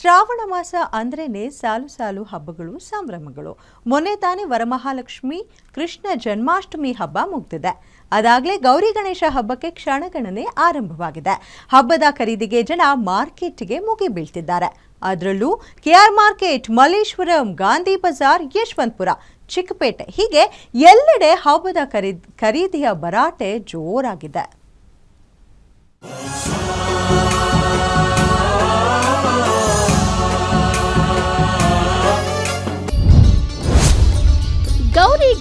ಶ್ರಾವಣ ಮಾಸ ಅಂದ್ರೇನೆ ಸಾಲು ಸಾಲು ಹಬ್ಬಗಳು, ಸಂಭ್ರಮಗಳು. ಮೊನ್ನೆ ತಾನೇ ವರಮಹಾಲಕ್ಷ್ಮಿ, ಕೃಷ್ಣ ಜನ್ಮಾಷ್ಟಮಿ ಹಬ್ಬ ಮುಗ್ದಿದೆ. ಅದಾಗಲೇ ಗೌರಿ ಗಣೇಶ ಹಬ್ಬಕ್ಕೆ ಕ್ಷಣಗಣನೆ ಆರಂಭವಾಗಿದೆ. ಹಬ್ಬದ ಖರೀದಿಗೆ ಜನ ಮಾರ್ಕೆಟ್ಗೆ ಮುಗಿ ಬೀಳ್ತಿದ್ದಾರೆ. ಅದರಲ್ಲೂ K R market, Malleshwaram, Gandhi Bazaar, Yeshwanthpur, Chickpet ಹೀಗೆ ಎಲ್ಲೆಡೆ ಹಬ್ಬದ ಖರೀದಿ, ಖರೀದಿಯ ಭರಾಟೆ ಜೋರಾಗಿದೆ.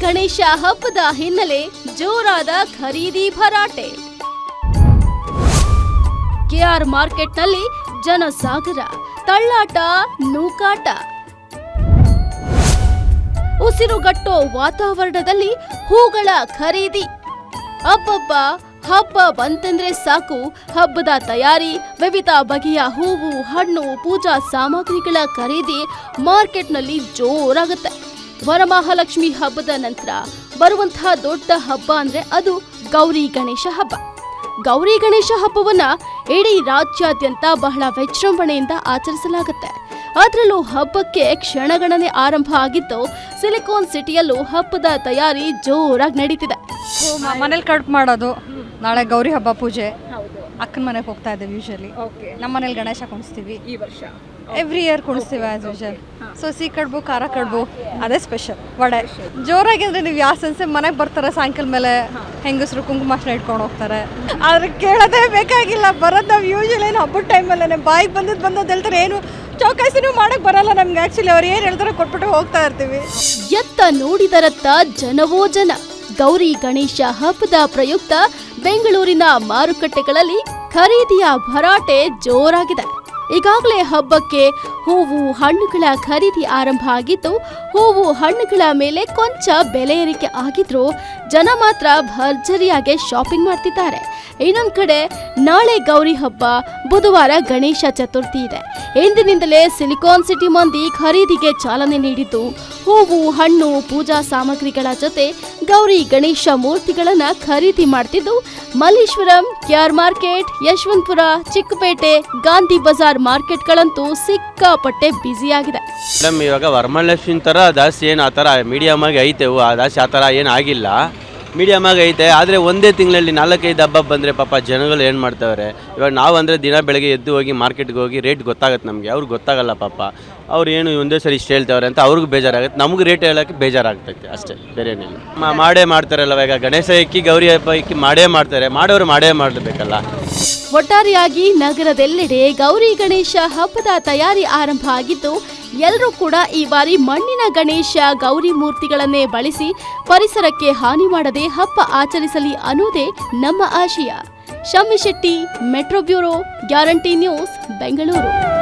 ಗಣೇಶ ಹಬ್ಬದ ಹಿನ್ನೆಲೆ ಜೋರಾದ ಖರೀದಿ ಭರಾಟೆ. ಕೆಆರ್ ಮಾರ್ಕೆಟ್ನಲ್ಲಿ ಜನಸಾಗರ, ತಳ್ಳಾಟ, ನೂಕಾಟ. ಉಸಿರುಗಟ್ಟೋ ವಾತಾವರಣದಲ್ಲಿ ಹೂಗಳ ಖರೀದಿ. ಹಬ್ಬಬ್ಬ, ಹಬ್ಬ ಬಂತಂದ್ರೆ ಸಾಕು. ಹಬ್ಬದ ತಯಾರಿ, ವಿವಿಧ ಬಗೆಯ ಹೂವು, ಹಣ್ಣು, ಪೂಜಾ ಸಾಮಗ್ರಿಗಳ ಖರೀದಿ ಮಾರ್ಕೆಟ್ನಲ್ಲಿ ಜೋರಾಗುತ್ತೆ. ವರಮಹಾಲಕ್ಷ್ಮಿ ಹಬ್ಬದ ನಂತರ ಬರುವಂತಹ ದೊಡ್ಡ ಹಬ್ಬ ಅಂದ್ರೆ ಅದು ಗೌರಿ ಗಣೇಶ ಹಬ್ಬ. ಗೌರಿ ಗಣೇಶ ಹಬ್ಬವನ್ನ ಇಡೀ ರಾಜ್ಯಾದ್ಯಂತ ಬಹಳ ವಿಜೃಂಭಣೆಯಿಂದ ಆಚರಿಸಲಾಗುತ್ತೆ. ಅದರಲ್ಲೂ ಹಬ್ಬಕ್ಕೆ ಕ್ಷಣಗಣನೆ ಆರಂಭ ಆಗಿದ್ದು ಸಿಲಿಕಾನ್ ಸಿಟಿಯಲ್ಲೂ ಹಬ್ಬದ ತಯಾರಿ ಜೋರಾಗಿ ನಡೀತಿದೆ. ಮನೇಲಿ ಕಟ್ ಮಾಡೋದು ನಾಳೆ ಗೌರಿ ಹಬ್ಬ ಪೂಜೆ. ಅಕ್ಕನ ಮನೆಗೆ ಹೋಗ್ತಾ ಇದ್ದೀವಿ ಯೂಶಲಿ ನಮ್ಮ ಮನೇಲಿ ಗಣೇಶ ಕುಣಿಸ್ತೀವಿ. ಈ ವರ್ಷ. ಎವ್ರಿ ಇಯರ್ ಕುಣಿಸ್ತೀವಿ ಆಸ್ ಯೂಶಲ್ ಸೊ ಸಿಹಿ ಕಡುಬು, ಖಾರ ಕಡುಬು, ಅದೇ ಸ್ಪೆಷಲ್ ವಡೆ. ಜೋರಾಗಿ ನೀವು ಯಾವ ಸೆನ್ಸೆ ಮನೆಗೆ ಬರ್ತಾರೆ, ಸಾಯಂಕಾಲ ಮೇಲೆ ಹೆಂಗಸರು ಕುಂಕುಮಾಶನ ಇಟ್ಕೊಂಡು ಹೋಗ್ತಾರೆ. ಆದ್ರೆ ಕೇಳೋದೇ ಬೇಕಾಗಿಲ್ಲ, ಬರೋದು ನಾವು ಯೂಶಲ್ ಏನು ಹಬ್ಬದ ಟೈಮಲ್ಲೇ ಬಾಯಿಗೆ ಬಂದದ್ದು ಬಂದದ್ದು ಹೇಳ್ತಾರೆ, ಏನು? ಚೌಕಾಸಿನೂ ಮಾಡಕ್ ಬರಲ್ಲ ನಮ್ಗೆ. ಆ್ಯಕ್ಚುಲಿ ಅವ್ರು ಏನು ಹೇಳ್ತಾರೋ ಕೊಟ್ಬಿಟ್ಟು ಹೋಗ್ತಾ ಇರ್ತೀವಿ. ಎತ್ತ ನೋಡಿದರತ್ತ ಜನವೋ ಜನ ಗೌರಿ ಗಣೇಶ ಹಬ್ಬದ ಪ್ರಯುಕ್ತ ಬೆಂಗಳೂರಿನ ಮಾರುಕಟ್ಟೆಗಳಲ್ಲಿ ಖರೀದಿಯ ಭರಾಟೆ ಜೋರಾಗಿದೆ. ಈಗಾಗಲೇ ಹಬ್ಬಕ್ಕೆ ಹೂವು ಹಣ್ಣುಗಳ ಖರೀದಿ ಆರಂಭ ಆಗಿದ್ದು ಹೂವು ಹಣ್ಣುಗಳ ಮೇಲೆ ಕೊಂಚ ಬೆಲೆ ಏರಿಕೆ ಆಗಿದ್ರು ಜನ ಮಾತ್ರ ಭರ್ಜರಿಯಾಗಿ ಶಾಪಿಂಗ್ ಮಾಡ್ತಿದ್ದಾರೆ. ಇನ್ನೊಂದು ಕಡೆ, ನಾಳೆ ಗೌರಿ ಹಬ್ಬ, ಬುಧವಾರ ಗಣೇಶ ಚತುರ್ಥಿ ಇದೆ. ಇಂದಿನಿಂದಲೇ ಸಿಲಿಕಾನ್ ಸಿಟಿ ಮಂದಿ ಖರೀದಿಗೆ ಚಾಲನೆ ನೀಡಿದ್ದು, ಹೂವು, ಹಣ್ಣು, ಪೂಜಾ ಸಾಮಗ್ರಿಗಳ ಜೊತೆ ಗೌರಿ ಗಣೇಶ ಮೂರ್ತಿಗಳನ್ನು ಖರೀದಿ ಮಾಡ್ತಿದ್ದು Malleshwaram K R market Yeshwanthpur, Chickpet, Gandhi Bazaar ಮಾರ್ಕೆಟ್ಗಳಂತೂ ಸಿಕ್ಕಾಪಟ್ಟೆ ಬ್ಯುಸಿಯಾಗಿದೆ. ಮೇಡಮ್, ಇವಾಗ ವರಮಹಾಲಕ್ಷ್ಮಿ ಥರ ಜಾಸ್ತಿ ಏನು ಆ ಥರ ಮೀಡಿಯಮ್ ಆಗಿ ಐತೆ ಜಾಸ್ತಿ ಆ ಥರ ಏನು ಆಗಿಲ್ಲ. ಮೀಡಿಯಮ್ ಆಗಿ ಐತೆ, ಆದರೆ ಒಂದೇ ತಿಂಗಳಲ್ಲಿ ನಾಲ್ಕೈದು ಹಬ್ಬ ಬಂದರೆ ಪಾಪ ಜನಗಳು ಏನು ಮಾಡ್ತಾವ್ರೆ? ಇವಾಗ ನಾವು ಅಂದರೆ ದಿನ ಬೆಳಗ್ಗೆ ಎದ್ದು ಹೋಗಿ ಮಾರ್ಕೆಟ್ಗೆ ಹೋಗಿ ರೇಟ್ ಗೊತ್ತಾಗುತ್ತೆ ನಮಗೆ, ಅವ್ರಿಗೆ ಗೊತ್ತಾಗಲ್ಲ ಪಾಪ. ಅವ್ರು ಏನು ಒಂದೇ ಸರಿ ಇಷ್ಟು ಹೇಳ್ತಾವ್ರೆ ಅಂತ ಅವ್ರಿಗೂ ಬೇಜಾರಾಗುತ್ತೆ, ನಮ್ಗೆ ರೇಟ್ ಹೇಳೋಕ್ಕೆ ಬೇಜಾರಾಗ್ತೈತೆ ಅಷ್ಟೇ, ಬೇರೆ ಏನಿಲ್ಲ. ಮಾಡೇ ಮಾಡ್ತಾರಲ್ಲ ಇವಾಗ ಗಣೇಶ ಇಕ್ಕಿ ಗೌರಿ ಹಬ್ಬ ಇಕ್ಕಿ ಮಾಡೇ ಮಾಡ್ತಾರೆ, ಮಾಡೋರು ಮಾಡೇ ಮಾಡಬೇಕಲ್ಲ. ಒಟ್ಟಾರೆಯಾಗಿ ನಗರದೆಲ್ಲೆಡೆ ಗೌರಿ ಗಣೇಶ ಹಬ್ಬದ ತಯಾರಿ ಆರಂಭ ಆಗಿದ್ದು ಎಲ್ಲರೂ ಕೂಡ ಈ ಬಾರಿ ಮಣ್ಣಿನ ಗಣೇಶ ಗೌರಿ ಮೂರ್ತಿಗಳನ್ನೇ ಬಳಸಿ ಪರಿಸರಕ್ಕೆ ಹಾನಿ ಮಾಡದೆ ಹಬ್ಬ ಆಚರಿಸಲಿ ಅನ್ನುವುದೇ ನಮ್ಮ ಆಶಯ. Shammi Shetty, metro bureau, guarantee news, Bengaluru.